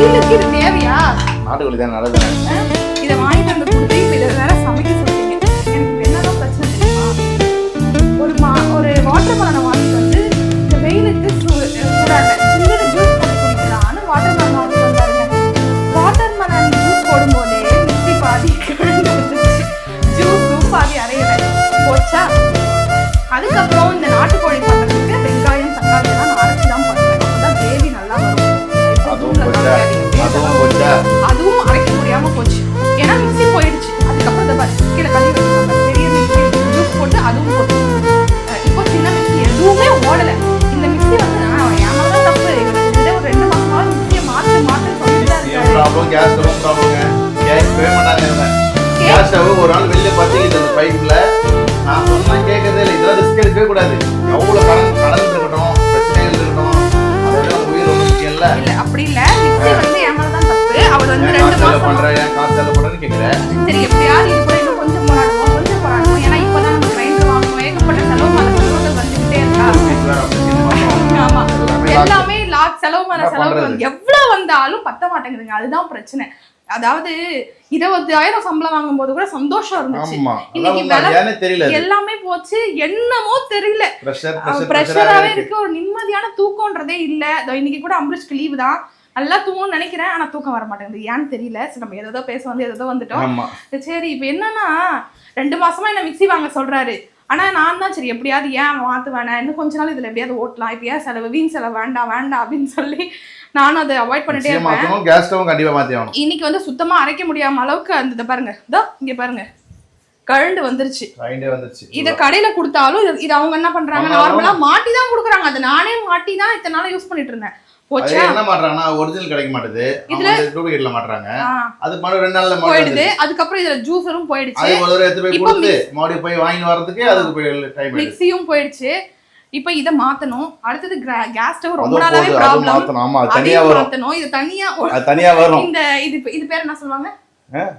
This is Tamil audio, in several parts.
வெயிலுக்கு இது தேவையா? நாட்டுக்கோழி தான் நல்லது இதை வாங்கிட்டு வந்து ஸ்டவ் ஒரு நாள் வெளியில பத்திக்கிட்டு அந்த பைப்ல. நான் சொன்னா கேட்கறதே இல்லை. இதெல்லாம் ரிஸ்க் எடுக்கவே கூடாது. எவ்வளவு கடன் கடன் இருக்கட்டும் பிரச்சனைகள் இருக்கட்டும் அதோட உயிர் ரொம்ப முக்கியம் இல்ல அப்படி இல்ல. மிக்ஸி வந்து தப்பு. அவர் வந்து ரெண்டு காசு செலவு மாசம் ஏன் காசு செலவு பண்றேன்னு கேட்கிறேன் சரி எப்படியாவது இது கூட இன்னும் கொஞ்சம் போராடுவோம் கொஞ்சம் போராடுவோம். ஏன்னா இப்பதான் நம்ம கிரைண்டர் வாங்கணும். ஏகப்பட்ட செலவு மேல செலவுகள் வந்துகிட்டே இருக்கா. ஆமா. எல்லாமே லாக் செலவு மேல செலவு? எவ்வளவு வந்தாலும் பத்த மாட்டேங்குதுங்க. அதுதான் பிரச்சனை. அதாவது இருபதாயிரம் சம்பளம் வாங்கும் போது கூட சந்தோஷம் இருந்துச்சு. இன்னைக்கு எல்லாமே போச்சு. என்னமோ தெரியல. ப்ரெஷர் பிரஷராவே ப்ரெஷர் இருக்கு. ஒரு நிம்மதியான தூக்கம்ன்றதே இல்ல. இன்னைக்கு கூட அம்பரீஷ்க்கு லீவு தான். நல்லா தூங்கும்னு நினைக்கிறேன் ஆனா தூக்கம் வர மாட்டேங்குது. ஏன்னு தெரியல. சரி நம்ம ஏதோ பேச வந்து ஏதோ வந்துட்டோம். சரி இப்போ என்னன்னா ரெண்டு மாசமா என்ன மிக்ஸி வாங்க சொல்றாரு. ஆனா நான் தான் சரி எப்படியாவது ஏன் மாத்து வேணாம் இன்னும் கொஞ்ச நாள் இதுல எப்படியாவது ஓட்டலாம். இப்போ ஏன் செலவு? வீண் செலவு வேண்டாம் வேண்டாம் அப்படின்னு சொல்லி நானும் அதை அவாய்ட் பண்ணிட்டே இருப்பேன். கேஸ் கண்டிப்பா இன்னைக்கு வந்து சுத்தமா அரைக்க முடியாம அளவுக்கு அந்த இதை பாருங்க. இதோ இங்க பாருங்க. கழண்டு வந்துருச்சு. ரைண்டே வந்துருச்சு. இத கடையில கொடுத்தாலும் இது- அவங்க என்ன பண்றாங்க? நார்மலா மாட்டி தான் கொடுக்குறாங்க. அதை நானே மாட்டி தான் இத்தனை நாளா யூஸ் பண்ணிட்டு இருந்தேன். போச்சா? என்ன மாட்றாங்கன்னா ஒரிஜினல் கிடைக்க மாட்டுது. இதுல- டூப்ளிகேட்ல மாட்றாங்க அது மறுபடியும் ரெண்டு நாள்ல போயிடுது. மறுபடியும் அதுக்கப்புறம் இதுல ஜூஸரும் போயிடுச்சு. அது ஒரு தடவை எடுத்து போய் இப்போ கொடுத்து மறுபடியும் போய் வாங்கிட்டு வரதுக்கு அதுக்கு போய் டைம் எடுக்கும் மிக்ஸியும் போயிடுச்சு. இப்போ இத மாத்தணும். அடுத்தது கேஸ் ஸ்டவ் ரொம்ப நாளாவே ப்ராப்ளம் ஆமா தனியா வரும். மாத்தணும். இது தனியா தனியா வரும். இந்த இது இது பேர் என்ன சொல்லுவாங்க?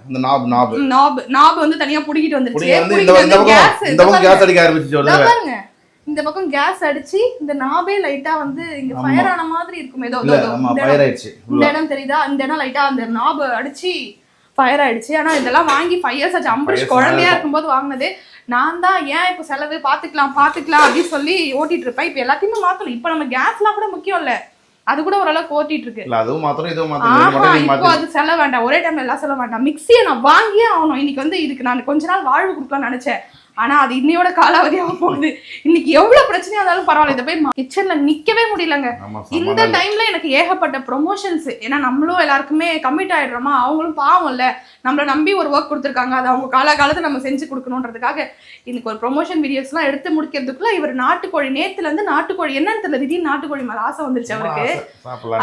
அந்த நாப் நாப் நாப் நாப் வந்து தனியா புடிக்கிட்டு வந்துருச்சு. இந்த பக்கம் இந்த பக்கம் கேஸ் அடிக்க ஆரம்பிச்சு பாருங்க. இந்த பக்கம் கேஸ் அடிச்சு இந்த நாபே லைட்டா வந்து இங்க. ஃபயர் ஆன மாதிரி இருக்கும். ஏதோ இந்த இடம் தெரியுதா? இந்த இடம் லைட்டா அந்த நாப அடிச்சு ஃபயர் ஆயிடுச்சு. ஆனா இதெல்லாம் வாங்கி ஃபைவ் இயர்ஸ் ஆச்சு. அம்பரீஷ் குழந்தையா இருக்கும்போது வாங்கினது. நான் தான் ஏன் இப்போ செலவு? பாத்துக்கலாம் பாத்துக்கலாம் அப்படின்னு சொல்லி ஓட்டிட்டு இருப்பேன். இப்போ எல்லாத்தையுமே மாத்தணும். இப்போ நம்ம கேஸ்லாம் கூட முக்கியம் இல்ல. அது கூட ஓரளவுக்கு ஓட்டிட்டு இருக்கு. இல்ல அதுவும் மாத்தணும் இதுவும் நீங்க இப்போ அது செலவு வேண்டாம். ஒரே டைம்ல எல்லாம் செலவு வேண்டாம். மிக்ஸியை நான் வாங்கியே ஆகணும். இன்னைக்கு வந்து இதுக்கு நான் கொஞ்ச நாள் வாழ்வு கொடுக்கலாம்னு நினைச்சேன். ஆனா அது இன்னையோட காலாவதியாக போகுது. இன்னைக்கு எவ்வளவு பிரச்சனையா இருந்தாலும் பரவாயில்ல. இதை போய் கிச்சன்ல நிக்கவே முடியலங்க. இந்த டைம்ல எனக்கு ஏகப்பட்ட ப்ரொமோஷன்ஸ் ஏன்னா நம்மளும் எல்லாருக்குமே கமிட் ஆயிடுறோமா? அவங்களும் பாவம் இல்ல நம்மள நம்பி ஒரு ஒர்க் கொடுத்துருக்காங்க. அதை அவங்க காலாகாலத்துல நம்ம செஞ்சு கொடுக்கணுன்றதுக்காக இன்னைக்கு ஒரு ப்ரொமோஷன் வீடியோஸ்லாம் எடுத்து முடிக்கிறதுக்குள்ள இவர் நாட்டுக்கோழி நேத்துல இருந்து நாட்டுக்கோழி என்னன்னு தெரியல. திடீர்னு நாட்டுக்கோழி மேல ஆசை வந்துருச்சு அவருக்கு.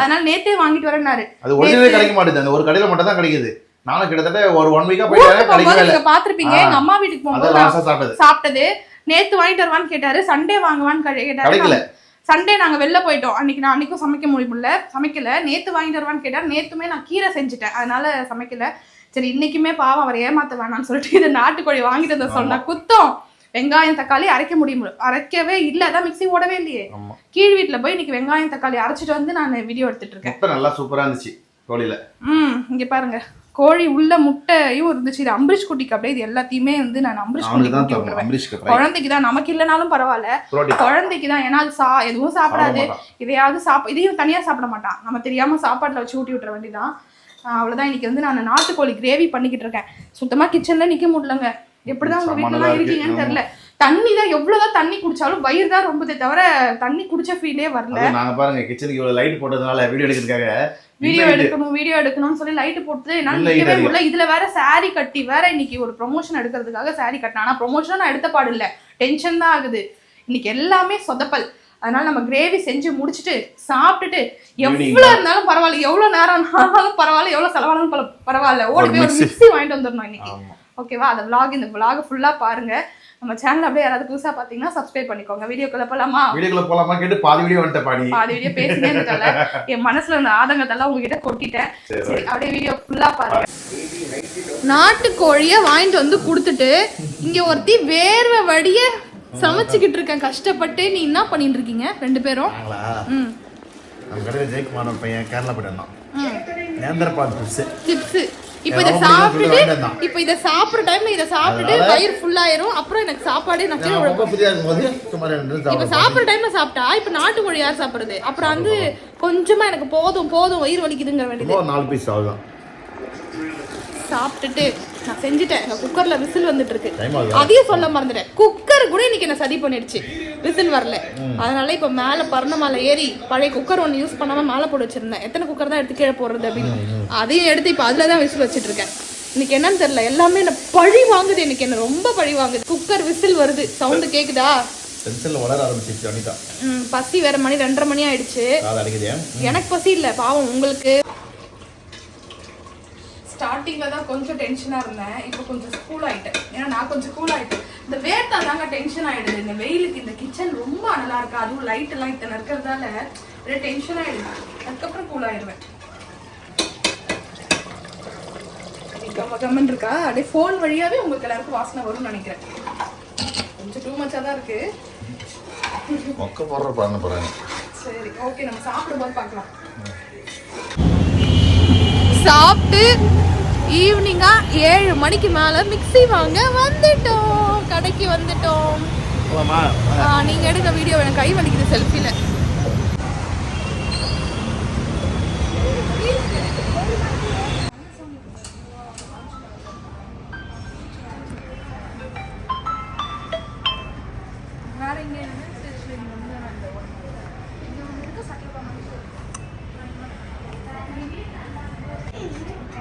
அதனால நேத்தே வாங்கிட்டு வரேன்னாரு. அது ஒரிஜினலே கிடைக்க மாட்டேது அந்த ஒரு கடையில மட்டும் தான் கிடைக்குது. நானும் கிட்டத்தட்ட ஒரு ஒன் வீக்கா போயிட்டு கிடைக்கவே நீங்க பாத்திருப்பீங்க. எங்க அம்மா வீட்டுக்கு போகும்போது சாப்பிட்டது சாப்பிட்டது. நேத்து வாங்கிட்டு வருவான்னு கேட்டாரு. சண்டே வாங்குவான்னு கேட்டாரு. கிடைக்கல. சண்டே நாங்க வெளில போயிட்டோம். அன்னைக்கு நான் அன்னைக்கும் சமைக்க முடியல. சமைக்கல. நேத்து வாங்கிட்டு வருவான்னு கேட்டாரு. நேத்துமே நான் கீரை செஞ்சுட்டேன். அதனால சமைக்கல. சரி இன்னைக்குமே பாவம் அவர் ஏமாத்த வேணாம்னு சொல்லிட்டு இது நாட்டுக்கோழி வாங்கிட்டு வந்த சொன்னா குத்தம். வெங்காயம் தக்காளி அரைக்க முடியும். அரைக்கவே இல்ல. அதான் மிக்ஸி ஓடவே இல்லையே. கீழ் வீட்டுல போய் இன்னைக்கு வெங்காயம் தக்காளி அரைச்சிட்டு வந்து நான் வீடியோ எடுத்துட்டு இருக்கேன். நல்லா சூப்பரா இருந்துச்சு கோழியில. ம் இங்க பாருங்க. கோழி உள்ள முட்டையும் இருந்துச்சு. இது அம்பரீஷ் குட்டிக்கு அப்படியே இது எல்லாத்தையுமே வந்து நான் அம்பரீஷ் குட்டிக்கு. குழந்தைக்கு தான். நமக்கு இல்லைனாலும் பரவாயில்ல. குழந்தைக்கு தான். ஏன்னா அது சா எதுவும் சாப்பிடாது. இதையாவது சாப்ப இதையும் தனியா சாப்பிட மாட்டான். நம்ம தெரியாம சாப்பாட்டுல வச்சு ஊட்டி விட்டுற வேண்டியதான் ஆஹ் அவ்வளவுதான். இன்னைக்கு வந்து நான் நாட்டுக்கோழி கிரேவி பண்ணிக்கிட்டு இருக்கேன். சுத்தமா கிச்சன்ல நிக்க முடியலங்க. எப்படிதான் உங்க செம்ம வீட்டுல நல்லா இருக்கு. இருக்கீங்கன்னு தெரியல. தண்ணி தான் எவ்வளவுதான் தண்ணி குடிச்சாலும் வயிறு தான் ரொம்பதே தவிர தண்ணி குடிச்ச ஃபீலே வரல. நாங்க பாருங்க கிச்சனுக்கு இவ்வளவு லைட் போட்டதுனால வீடியோ எடுக்கிறதுக்காக வீடியோ எடுக்கணும் வீடியோ எடுக்கணும்னு சொல்லி லைட் போட்டு என்னால நிக்கவே முடியல. இதுல வேற saree கட்டி வேற இன்னைக்கு ஒரு ப்ரொமோஷன் எடுக்கிறதுக்காக saree கட்டினேன் ஆனா ப்ரொமோஷன் நான் எடுத்த பாடு இல்ல. டென்ஷன் தான் ஆகுது. இன்னைக்கு எல்லாமே சொதப்பல். அதனால நம்ம கிரேவி செஞ்சு முடிச்சுட்டு சாப்பிட்டுட்டு எவ்வளவு இருந்தாலும் பரவாயில்ல. எவ்வளவு நேரம் ஆனாலும் பரவாயில்ல. எவ்வளவு செலவானாலும் பரவ- பரவாயில்ல. ஓடி போய் ஒரு. மிக்ஸி வாங்கிட்டு வந்துடணும் இன்னைக்கு. ஓகேவா அந்த vlog இந்த vlog ஃபுல்லா பாருங்க. நம்ம சேனல் அப்படியே யாராவது புதுசா பாத்தீங்கன்னா சப்ஸ்கிரைப் பண்ணிக்கோங்க. வீடியோக்குள்ள போலாமா? வீடியோக்குள்ள போலாமா? கேட்டு பாதி வீடியோ வந்துட்டேன் பாடி. பாதி வீடியோ பேசினே இருந்ததால என் மனசுல இருந்த ஆதங்கத்தெல்லாம் உங்ககிட்ட கொட்டிட்டேன். சரி, அப்படியே வீடியோ ஃபுல்லா பாருங்க. நாட்டுக்கோழிய வாங்கிட்டு வந்து கொடுத்துட்டு இங்க ஒருத்தி வேர்வை வடிய சமைச்சுக்கிட்டு இருக்கேன். கஷ்டப்பட்டு நீ என்ன பண்ணிட்டு இருக்கீங்க? ரெண்டு பேரும்? ம். நம்ம கடையில் ஜெயக்குமார் பையன் கேரளா போயிட்டு நேந்திரபால் டிப்ஸ் சிப்ஸ் இப்போ இதை சாப்பிட்டுட்டு வந்தான். இப்போ இதை சாப்பிட்ற டைம்ல இதை சாப்பிட்டுட்டு அதனால- வயிறு ஃபுல் ஆயிரும். அப்புறம் எனக்கு சாப்பாடே நான் கீழே இப்போ. சாப்பிட்ற டைம்ல சாப்பிட்டா இப்போ நாட்டுக்கோழி யார் சாப்பிடுறது? அப்புறம் வந்து கொஞ்சமா எனக்கு போதும் போதும் வயிறு வலிக்குதுங்கிற வேண்டியது. நாலு பீஸ் சாப்பிட்டுட்டு நான் செஞ்சுட்டேன். எங்க குக்கர்ல விசில் வந்துட்டு இருக்கு Time ஆகுதா? அதையும் சொல்ல மறந்துட்டேன். குக்கர் கூட இன்னைக்கு என்ன சதி பண்ணிடுச்சு. விசில் வரல. அதனால இப்ப மேல பறந்த மேல ஏறி பழைய குக்கர் ஒன்று யூஸ் பண்ணாம மேல போட்டு வச்சிருந்தேன். எத்தனை குக்கர் தான் எடுத்து கீழே போடுறது அப்படின்னு. அதையும் எடுத்து இப்ப அதுல தான் விசில் வச்சிட்டு இருக்கேன் இன்னைக்கு என்னன்னு தெரியல. எல்லாமே என்ன பழி வாங்குது எனக்கு என்ன ரொம்ப பழி வாங்குது. குக்கர் விசில் வருது. சவுண்டு கேக்குதா? சென்சரில் வளர ஆரம்பிச்சிச்சு அனிதா. பசி வேற மணி ரெண்டரை மணி ஆயிடுச்சு. எனக்கு பசி இல்ல. பாவம் உங்களுக்கு. ஸ்டார்டிங்ல தான் கொஞ்சம் டென்ஷனா இருந்தேன். இப்போ கொஞ்சம் கூல் ஆயிட்டேன். ஏன்னா நான் கொஞ்சம் கூல் ஆயிட்டேன். இந்த வேர்த்தா தாங்க டென்ஷன் ஆயிடுது. இந்த வெயிலுக்கு இந்த கிச்சன் ரொம்ப அனலா இருக்கு? அதுவும் லைட் எல்லாம் இத்தனை இருக்கிறதால ஒரே டென்ஷன் ஆயிடுது. அதுக்கப்புறம் கூல் ஆயிடுவேன் கம்ம கம்மன் இருக்கா? அப்படியே ஃபோன் வழியாவே உங்களுக்கு எல்லாருக்கும் வாசனை வரும்னு நினைக்கிறேன். கொஞ்சம் டூ மச்சா தான் இருக்கு. மொக்க போடுற பண்ண போகிறாங்க சரி ஓகே நம்ம சாப்பிடும்போது பார்க்கலாம். சாப்பிட்டு ஈவினிங்கா ஏழு மணிக்கு மேல மிக்ஸி வாங்க வந்துட்டோம். கடைக்கு வந்துட்டோம். போலாமா? ஆ, நீங்க எடுக்க வீடியோ எனக்கு கை வலிக்குது எங்க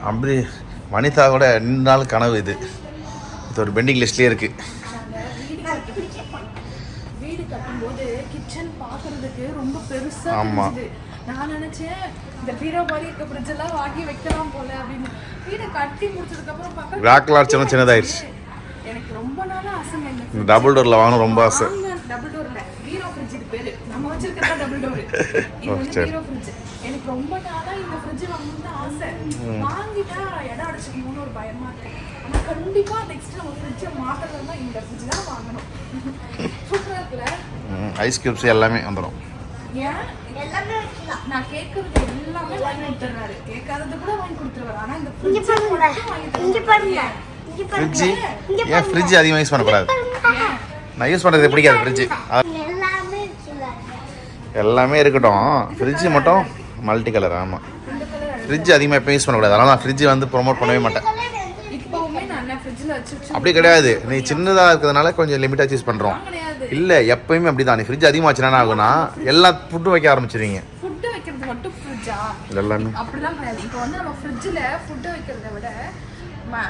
அப்படி வனிதாவோட ரெண்டு நாள் கனவு இது. இது ஒரு பெண்டிங் லிஸ்ட்லேயே இருக்கு. வீடு கட்டும்போது கிச்சன் பாக்குறதுக்கு ரொம்ப பெருசா ஆமா. இருந்துச்சு நான் நினைச்சேன் இந்த பீரோ மாதிரி இருக்க ஃப்ரிட்ஜ் எல்லாம் வாங்கி வைக்கலாம் போல அப்படின்னு. வீடு கட்டி முடிச்சதுக்கு அப்புறம் பார்த்தா ராக்லார் சின்ன சின்னதாயிருச்சு. எனக்கு ரொம்ப நாளா ஆசைங்க இந்த டபுள் டோரில் வாங்கணும் ரொம்ப ஆசை. டபுள் டோர் இல்ல. பீரோ ஃப்ரிட்ஜ் இது பேரு. நம்ம வச்சிருக்கிறதா டபுள் டோர் இது வந்து சரி. பீரோ ஃப்ரிட்ஜ் எனக்கு ரொம்ப நாளா இந்த ஃப்ரிட்ஜ் வாங்கணும்னு ஆசை வாங்கிட்டா இடம் அடிச்சுக்கணும்னு ஒரு பயமா இருக்கு. ஆனா கண்டிப்பா நெக்ஸ்ட் நம்ம ஃப்ரிட்ஜை மாத்துறதுனா இந்த ஃப்ரிட்ஜ் தான் வாங்கணும். சூப்பரா இருக்குல்ல? ஐஸ் கியூப்ஸ் எல்லாமே வந்துடும் நான் கேட்கறது எல்லாமே வாங்கி கொடுத்துறாரு கேட்காதது கூட வாங்கி கொடுத்துருவாரு ஆனா இந்த இங்க fridge பாருங்க. மட்டும் வாங்கி தர இங்க பாருங்க. இங்க ஃப்ரிட்ஜு பாருங்க. ஏன் ஃப்ரிட்ஜ் அதிகமாக யூஸ் பண்ணக்கூடாது? நான் யூஸ் பண்ணுறது பிடிக்காது ஃப்ரிட்ஜு எல்லாமே இருக்கட்டும். ஃப்ரிட்ஜு மட்டும் மல்டி கலர் ஆமாம் ஃப்ரிட்ஜ் அதிகமாக எப்போ யூஸ் பண்ணக்கூடாது. அதனால் நான் ஃப்ரிட்ஜ் வந்து ப்ரொமோட் பண்ணவே மாட்டேன். அப்படி கிடையாது. நீ சின்னதாக இருக்கிறதுனால கொஞ்சம் லிமிட்டாக யூஸ் பண்ணுறோம் இல்லை எப்பயுமே அப்படி தான் நீ ஃப்ரிட்ஜ் அதிகமாச்சுன்னா என்ன ஆகுனா எல்லா ஃபுட்டும் வைக்க ஆரம்பிச்சிருவீங்க. எல்லாமே அப்படிலாம் கிடையாது. இப்போ வந்து நம்ம ஃப்ரிட்ஜில் ஃபுட்டு வைக்கிறத விட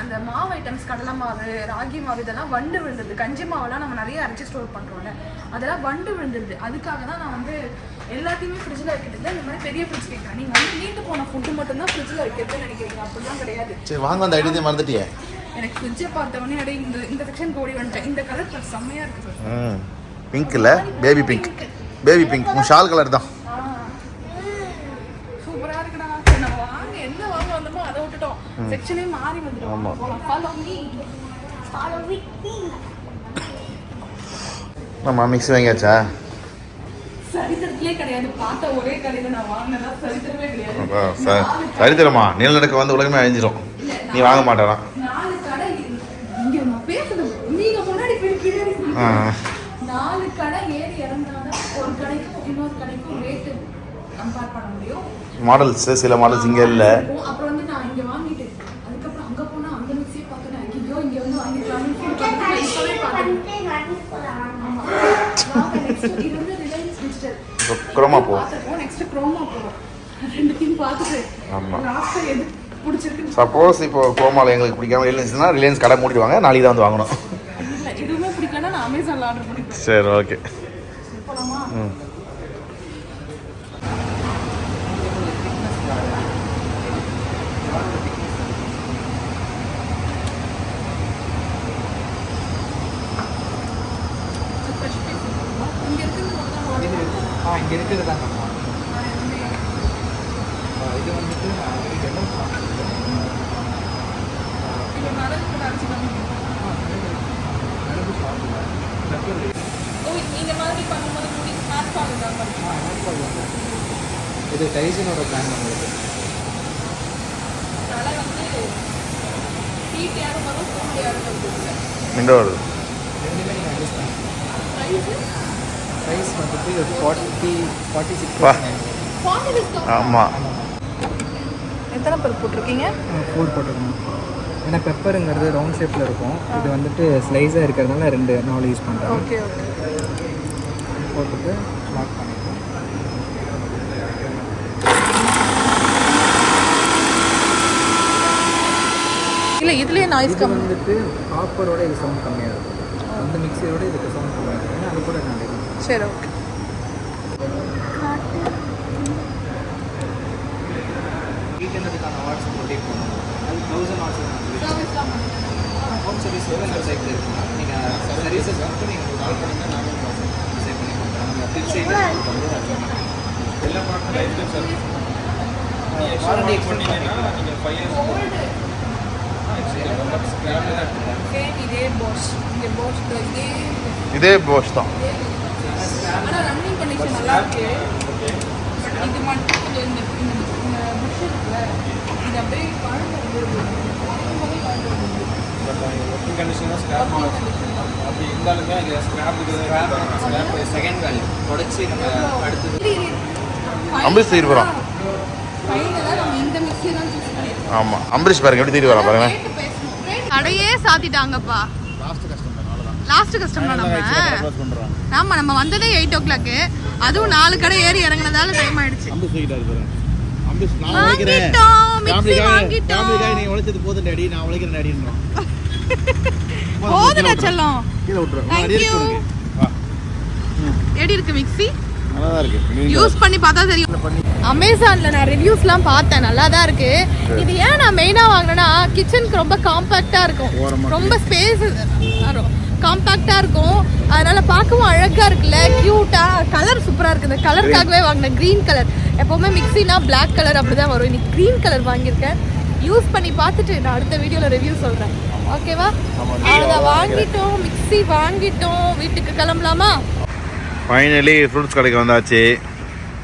அந்த மாவு ஐட்டம்ஸ் கடலை மாவு ராகி மாவு இதெல்லாம் வண்டு விழுந்தது. கஞ்சி மாவெல்லாம் நம்ம நிறைய அரைச்சி ஸ்டோர் பண்ணுறோம்ல அதெல்லாம் வண்டு விழுந்துருது அதுக்காக தான் நான் வந்து எல்லாத்தையுமே ஃப்ரிட்ஜில் வைக்கிறது இந்த மாதிரி பெரிய ஃப்ரிட்ஜ் கேட்குறேன் நீங்கள் வந்து நீண்டு போன ஃபுட்டு மட்டும்தான் ஃப்ரிட்ஜில் வைக்கிறதுன்னு நினைக்கிறீங்க. அப்படிலாம் கிடையாது. சரி வாங்க அந்த ஐடியா மறந்துட்டியே. எனக்கு ஃப்ரிட்ஜை பார்த்த உடனே அப்படியே இந்த இந்த செக்ஷன் ஓடி வந்துட்டேன். இந்த கலர் செம்மையாக இருக்குது ம் பிங்க் இல்லை பேபி பிங்க் பேபி பிங்க் உன் ஷால் கலர் தான். சூப்பரா இருக்குடா சரி, நம்ம வாங்க என்ன வாங்க வந்தோமோ அதை விட்டுட்டோம். செக்ஷனே மாறி வந்துட்டோம் ஆமா. போலாம். Follow me Follow with me. நம்ம மிக்ஸி வாங்கியாச்சா? சரித்திரத்திலே கிடையாது. பார்த்த ஒரே கடையில நான் வாங்கினதா சரித்திரமே கிடையாது. அதான் ச- சரித்திரமா? நிலநடுக்கம் வந்து உலகமே அழிஞ்சிரும். நீ வாங்க மாட்டேனா? நாலு கடை இரு- இங்க நான் பேசுறது நீங்க முன்னாடி போய் பின்னாடி போய். ஆ நாலு கடை ஏறி இறந்தாதான் ஒரு கடைக்கும் இன்னொரு கடைக்கும் ரேட்டு கம்பேர் பண்ண முடியும். மாடல்ஸ் சில மாடல்ஸ் இங்கே இல்லை. அப்புறம் வந்து நான் இங்க வாங்கிட்டு அதுக்கப்புறம் அங்க அந்த ஐயோ இங்க வந்து. குரோமா போ. பார்த்திருக்கோம். next Chroma போவோம். ரெண்டுத்தையும் பார்த்துட்டு ஆமா. last ஆ எது பிடிச்சிருக்குன்னு சப்போஸ் இப்போ குரோமாவில் எங்களுக்கு பிடிக்காம ரிலையன்ஸ்னா ரிலையன்ஸ் கடை மூடிடுவாங்க நாளைக்கு தான் வந்து வாங்கணும். இல்ல, எதுவுமே பிடிக்கலன்னா நான் அமேசான்ல ஆர்டர் பண்ணிப்பேன். சரி ஓகே ம் இது வந்துட்டு அமெரிக்காவில் இது மிளகு கூட அரைச்சி பண்ணுவீங்க மிளகு சாப்பிடுவேன் பெப்பர் ஓ இந்த மாதிரி பண்ணும்போது முடி ஹேர் ஃபால் இல்லாமல் இருக்கும் இது டைசனோட நம்மளுக்கு யாரும் வரும் எங்க வருது ரெண்டுமே நீங்கள் அட்ஜஸ்ட் பண்ணி ப்ரைஸ் ப்ரைஸ் வந்துட்டு ஃபார்ட்டி ஃபார்ட்டி சிக்ஸ் ஆமாம் எத்தனை பேர் போட்டிருக்கீங்க? ஃபோர் போட்டுக்கணும் ஏன்னா பெப்பருங்கிறது ரவுண்ட் ஷேப்பில் இருக்கும். இது வந்துட்டு ஸ்லைஸாக இருக்கிறதுனால ரெண்டு நாலு யூஸ் பண்ணுறேன் ஓகே ஓகே. போட்டுட்டு லாக் பண்ணிக்கலாம் இல்லை இதுலேயே நாய்ஸ் இது வந்துட்டு காப்பரோட இது சவுண்ட் கம்மியாக இருக்கும். அந்த மிக்சியோட இதுக்கு சவுண்ட் கம்மியாக இருக்கும். அது கூட நான் சரி ஓகே வீக்கெண்டுக்கான வாட்ஸ் ரொட்டேட் பண்ணணும் அது தௌசண்ட் வாட்ஸ் ஹோம் சர்வீஸ் எவ்வளோ சைக்கிள் இருக்குன்னா நீங்கள் சர்வீசஸ் வந்து நீங்கள் கால் பண்ணிங்கன்னா நாங்கள் டிசைட் பண்ணி கொடுக்குறோம் நம்ம சைடு வந்து எல்லா சர்வீஸ் வாரண்டி எக்ஸ்டெண்ட் நீங்கள் ஃபைவ் இயர்ஸ் இதே போஷ் தான். அப்படி இருந்தாலுமே இங்கே ஸ்கிராப் செகண்ட் வேல்யூ உடச்சி நம்ம அடுத்தது அம்பரீஷ் தூக்கிட்டு போறான். ஃபைனலாக நம்ம இந்த மிக்ஸி தான் ஆமாம் அம்பரீஷ் பாருங்க எப்படி தீட்டு வரா பாருங்க. கடையே சாத்திட்டாங்கப்பா. லாஸ்ட் கஸ்டமர் அவ்வளோதான் லாஸ்ட் கஸ்டமர் நம்ம. ஆமா நம்ம வந்ததே எயிட் ஓ கிளாக்கு அதுவும் நாலு கடை ஏறி இறங்குனதால டைம் ஆயிடுச்சு. போதுடா செல்லம். எப்படி இருக்கு மிக்ஸி? நல்லா தான் இருக்கு யூஸ் பண்ணி பார்த்தா தெரியும். அமேசான்ல நான் ரிவ்யூஸ்லாம் பார்த்தேன். நல்லா தான் இருக்கு இது ஏன் நான் மெயினாக வாங்கினேன்னா கிச்சனுக்கு ரொம்ப காம்பாக்டா இருக்கும். ரொம்ப ஸ்பேஸ் காம்பாக்டா இருக்கும். அதனால பார்க்கவும் அழகா இருக்குல்ல. கியூட்டா கலர் சூப்பரா இருக்கு. இந்த கலருக்காகவே வாங்கினேன் க்ரீன் கலர் எப்பவுமே மிக்ஸினா Black கலர் அப்படிதான் வரும். இன்னைக்கு க்ரீன் கலர் வாங்கியிருக்கேன். யூஸ் பண்ணி பார்த்துட்டு நான் அடுத்த வீடியோல ரிவ்யூ சொல்றேன். ஓகேவா அவ்வளோதான் வாங்கிட்டோம். மிக்ஸி வாங்கிட்டோம். வீட்டுக்கு கிளம்பலாமா? ஃபைனலி ஃப்ரூட்ஸ் கடைக்கு வந்தாச்சு.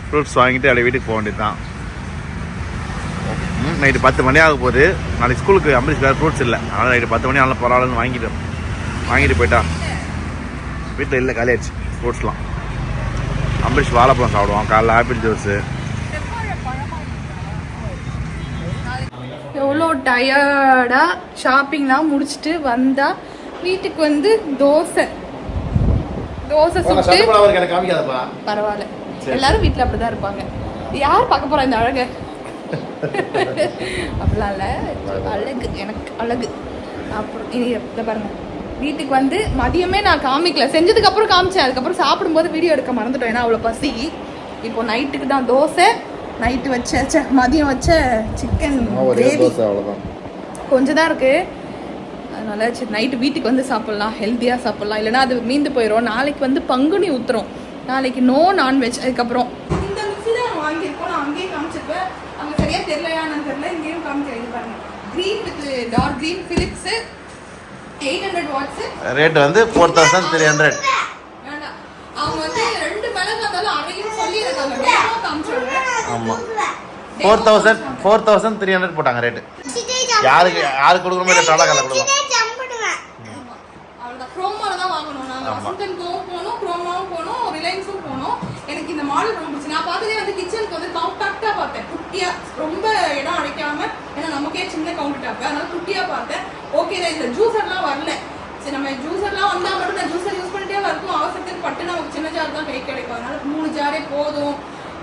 ஃப்ரூட்ஸ் வாங்கிட்டு அப்படியே வீட்டுக்கு போக வேண்டியது தான் நைட்டு பத்து மணி ஆக போகுது. நாளைக்கு ஸ்கூலுக்கு அம்பரீஷ் வேறு ஃப்ரூட்ஸ் இல்லை. அதனால் நைட்டு பத்து மணி ஆனாலும் பரவாயில்லன்னு வாங்கிட்டோம். வாங்கிட்டு போயிட்டா. வீட்டில் இல்லை காலியாச்சு ஃப்ரூட்ஸ்லாம் அம்பரீஷ் வாழைப்பழம் சாப்பிடுவான். காலைல ஆப்பிள் ஜூஸு எவ்வளோ டயர்டாக ஷாப்பிங்லாம் முடிச்சுட்டு வந்தா வீட்டுக்கு வந்து தோசை. தோசை சுட்டு பரவாயில்ல. எல்லாரும் வீட்டில் அப்படிதான் இருப்பாங்க. யார் பார்க்க போறா இந்த அழகை? அப்படிலாம் இல்லை. அழகு எனக்கு அழகு. அப்புறம் இதை பாருங்க. வீட்டுக்கு வந்து மதியமே நான் காமிக்கல. செஞ்சதுக்கு அப்புறம் காமிச்சேன். அதுக்கப்புறம் சாப்பிடும்போது வீடியோ எடுக்க மறந்துட்டோம். ஏன்னா அவ்வளோ பசி. இப்போ நைட்டுக்கு தான் தோசை. நைட்டு வச்ச ச்சே, மதியம் வச்ச சிக்கன் கிரேவி கொஞ்சம் தான் இருக்கு. அதனால சரி நைட்டு வீட்டுக்கு வந்து சாப்பிட்லாம் ஹெல்த்தியாக சாப்பிட்லாம். இல்லைன்னா அது மீந்து போயிடும் நாளைக்கு வந்து பங்குனி ஊத்துறோம் நாளைக்கு நோ நான்வெஜ் அதுக்கப்புறம் இந்த மிக்ஸி தான் வாங்கியிருக்கோம். நான் அங்கேயும் காமிச்சிருப்பேன். அங்கே சரியாக தெரியலையான்னு தெரியல. இங்கேயும் காமிக்கிறேன் இது பாருங்க. Green with dark green Philips eight hundred watts rate வந்து ஃபோர் தௌசண்ட் த்ரீ ஹண்ட்ரட் வேண்டாம். அவங்க வந்து ரெண்டு மிளகு இருந்தாலும் அதையும் சொல்லியிருக்காங்க ஆமாம் four thousand four thousand three hundred போட்டாங்க ரேட்டு யாருக்கு யாருக்கு கொடுக்குறோமோ இல்லை டாடா கல்ல கொடுக்கலாம் அவ்வளோதான் க்ரோமால தான் வாங்கணும் நாங்கள் ஆமா. வசந்தன்கோவும் போனோம் க்ரோமாவும் போனோம் ரிலையன்ஸும் போனோம் எனக்கு இந்த மாடல் ரொம்ப பிடிச்சி நான் பார்த்ததே வந்து கிச்சனுக்கு வந்து காம்பாக்டாக பார்த்தேன். குட்டியாக ரொம்ப இடம் அடைக்காம ஏன்னா நமக்கே சின்ன கவுண்டர் டாப் அதனால குட்டியாக பார்த்தேன். ஓகே தான் இந்த ஜூஸர்லாம் வரல. சரி நம்ம ஜூஸர்லாம் வந்தால் மட்டும் நான் ஜூஸர் யூஸ் பண்ணிட்டே வரக்கும் அவசரத்துக்கு பட்டு நமக்கு சின்ன ஜார் தான் கை கிடைக்கும். அதனால மூணு ஜாரே போதும்.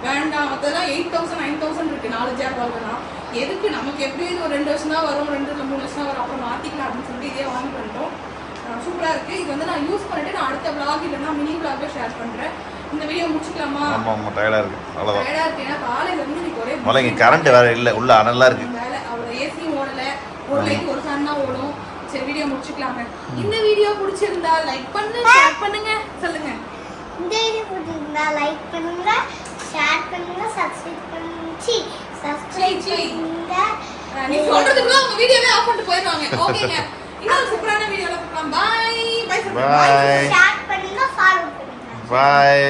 வேண்டாம். அதெல்லாம் எயிட் தௌசண்ட் நைன் தௌசண்ட் இருக்கு. நாலு ஜார் வாங்கலாம். எதுக்கு? நமக்கு எப்படியும் ஒரு ரெண்டு வருஷம் தான் வரும் ரெண்டு மூணு வருஷம் தான் வரும்? அப்புறம் மாற்றிக்கலாம் அப்படின்னு சொல்லிட்டு இதே வாங்கி பண்ணிட்டோம் சூப்பராக இருக்கு. இது வந்து நான் யூஸ் பண்ணிட்டு நான் அடுத்த vlog இல்லைன்னா மினி vlog ஷேர் பண்ணுறேன் இந்த வீடியோ முடிச்சுக்கலாமா? ஆமாம் ஆமாம். டயர்டாக இருக்குது அவ்வளோதான் டயர்டாக இருக்கு. ஏன்னா காலையில இருந்து இன்னைக்கு ஒரே முதல்ல இங்கே கரண்ட் வேறு இல்லை. உள்ள அனலாக இருக்குது ஏசியும் ஓடல. ஒரு லைட் ஒரு ஃபேன் தான் ஓடும். சரி வீடியோ முடிச்சுக்கலாங்க இந்த வீடியோ பிடிச்சிருந்தா லைக் பண்ணு ஷேர் பண்ணுங்க. சொல்லுங்க. இந்த வீடியோ பிடிச்சிருந்தா லைக் பண்ணுங்க ஷேர் பண்ணுங்க சப்ஸ்கிரைப் பண்ணி சப்ஸ்கிரைப். பண்ணுங்க. நீ சொல்றதுக்குள்ள அவங்க வீடியோவே ஆஃப் பண்ணிட்டு போயிடுவாங்க. ஓகேங்க. இன்னொரு சூப்பரான வீடியோல பார்க்கலாம். பாய் பை பாய் ஷேர் பண்ணுங்க ஃபாலோ பண்ணுங்க. பாய்